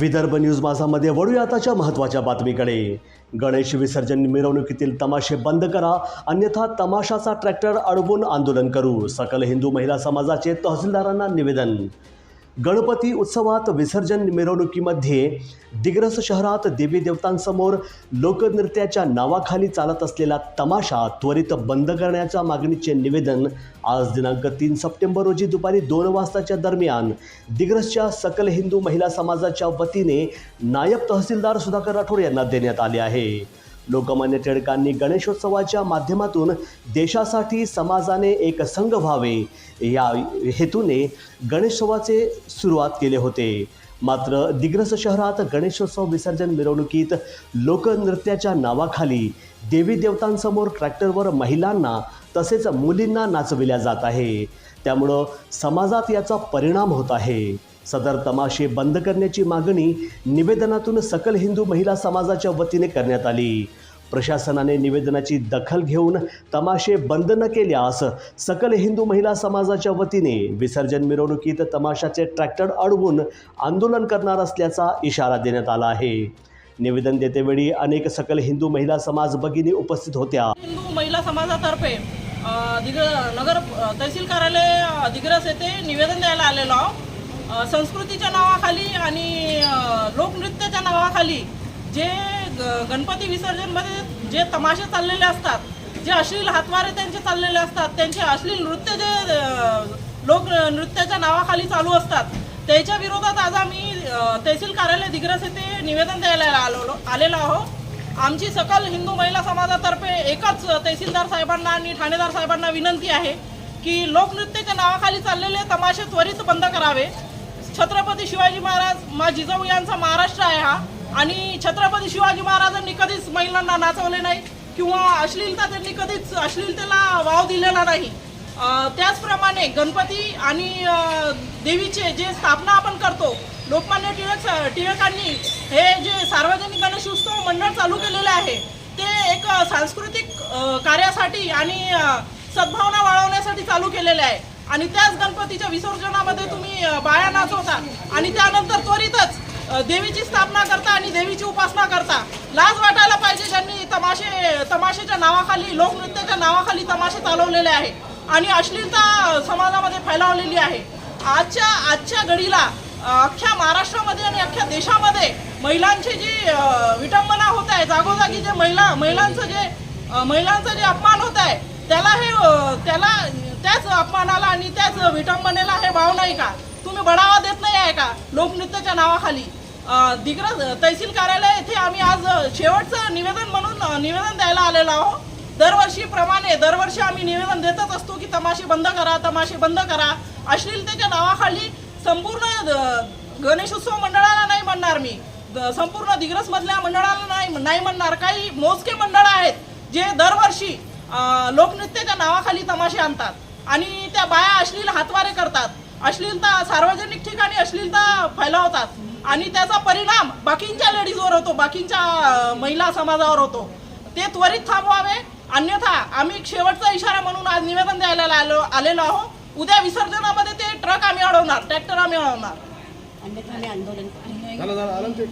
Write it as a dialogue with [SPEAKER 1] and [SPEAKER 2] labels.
[SPEAKER 1] Vidarbha news माझामध्ये वळूया आताच्या महत्त्वाच्या बातमीकडे. गणेश विसर्जन मिरवणुकीतील तमाशे बंद करा अन्यथा तमाशाचा ट्रॅक्टर अडवून आंदोलन करू सकल हिंदू महिला समाजाचे तहसीलदारांना निवेदन गणपती उत्सवात विसर्जन मिरवणुकीमध्ये दिग्रस शहरात देवी देवतांसमोर लोकनृत्याच्या नावाखाली चालत असलेला तमाशा त्वरित बंद करण्याच्या मागणीचे निवेदन आज दिनांक तीन सप्टेंबर रोजी दुपारी दोन वाजताच्या दरम्यान दिग्रसच्या सकल हिंदू महिला समाजाच्या वतीने नायब तहसीलदार सुधाकर राठोड यांना देण्यात आले आहे. लोकमान्य टिळकांनी गणेशोत्सवाच्या माध्यमातून देशासाठी समाजाने एक संघ व्हावे. या हेतूने गणेशोत्सवाचे सुरुवात केले होते. मात्र दिग्रस शहरात गणेशोत्सव विसर्जन मिरवणुकीत लोकनृत्याच्या नावाखाली देवी देवतांसमोर ट्रॅक्टरवर महिलांना तसेच मुलींना नाचविल्या जात आहे. त्यामुळं समाजात याचा परिणाम होत आहे. सदर तमाशे बंद करण्याची मागणी निवेदनातून सकल हिंदू महिला समाजाच्या वतीने करण्यात आली. प्रशासनाने निवेदनाची दखल घेऊन तमाशे बंद न केल्यास सकल हिंदू महिला समाजाच्या वतीने विसर्जन मिरवणुकीत तमाशाचे ट्रॅक्टर अडवून आंदोलन करणार असल्याचा इशारा देण्यात आला आहे. निवेदन देतेवेळी अनेक सकल हिंदू महिला समाज भगिनी उपस्थित होत्या.
[SPEAKER 2] हिंदू महिला समाजातर्फे नगर तहसील कार्यालय दिग्रस येथे निवेदन द्यायला आलेलो संस्कृतीच्या नावाखाली आणि लोकनृत्याच्या नावाखाली जे ग- गणपती विसर्जनमध्ये जे तमाशे चाललेले असतात जे अश्लील हातवारे त्यांचे चाललेले असतात त्यांचे अश्लील नृत्य जे लोक नृत्याच्या नावाखाली चालू असतात त्याच्या विरोधात आज आम्ही तहसील कार्यालय दिग्रस येथे निवेदन द्यायला आलो आलेलो आहोत. आमची सकल हिंदू महिला समाजातर्फे एकच तहसीलदार साहेबांना आणि ठाणेदार साहेबांना विनंती आहे की लोकनृत्याच्या नावाखाली चाललेले तमाशे त्वरित बंद करावे. छत्रपती शिवाजी महाराज मा जिजाऊ यांचा महाराष्ट्र आहे हा. आणि छत्रपती शिवाजी महाराजांनी कधीच महिलांना नाचवले नाही किंवा अश्लीलता त्यांनी कधीच अश्लीलतेला वाव दिलेला नाही. त्याचप्रमाणे गणपती आणि देवीचे जे स्थापना आपण करतो लोकमान्य टिळक टिळकांनी हे जे सार्वजनिक गणेशोत्सव मंडळ चालू केलेले आहे ते एक सांस्कृतिक कार्यासाठी आणि सद्भावना वाढवण्यासाठी चालू केलेले आहे. आणि त्याच गणपतीच्या विसर्जनामध्ये तुम्ही बाया नाचवता. आणि त्यानंतर त्वरितच देवीची स्थापना करता आणि देवीची उपासना करता. लाज वाटायला पाहिजे ज्यांनी तमाशे तमाशेच्या नावाखाली लोकनृत्याच्या नावाखाली तमाशे चालवलेले आहे. आणि अश्लीलता समाजामध्ये फैलावलेली आहे. आजच्या आजच्या घडीला अख्ख्या महाराष्ट्रामध्ये आणि अख्ख्या देशामध्ये महिलांची जी विटंबना होत आहे जागोजागी जे महिला महिलांचं जे महिलांचं महिलांचा जे अपमान होत आहे त्याला हे त्याला त्याच अपमानाला आणि त्याच विटंबनेला हे भाव नाही का? तुम्ही बढावा देत नाही आहे का? लोकनृत्याच्या नावाखाली. दिग्रज तहसील कार्यालय येथे आम्ही आज शेवटचं निवेदन म्हणून निवेदन द्यायला आलेलो आहोत. दरवर्षीप्रमाणे दरवर्षी आम्ही निवेदन देतच असतो की तमाशे बंद करा तमाशे बंद करा. अश्लीलतेच्या नावाखाली संपूर्ण गणेशोत्सव मंडळाला नाही म्हणणार मी. द- संपूर्ण दिग्रसमधल्या मंडळाला नाही नाही म्हणणार. काही मोजके मंडळ आहेत जे दरवर्षी लोकनृत्याच्या नावाखाली तमाशे आणतात. आणि त्या बाया अश्लील हातवारे करतात. अश्लीलता सार्वजनिक ठिकाणी अश्लीलता फैलावतात. आणि त्याचा परिणाम बाकींच्या लेडीजवर होतो बाकींच्या महिला समाजावर होतो. ते त्वरित थांबवावे. अन्यथा आम्ही शेवटचा इशारा म्हणून आज निवेदन द्यायला आलो आलेलो आहोत. उद्या विसर्जनामध्ये ते ट्रक आम्ही अडवणार ट्रॅक्टर आम्ही अडवणार.
[SPEAKER 3] अन्यथा आम्ही आंदोलन करू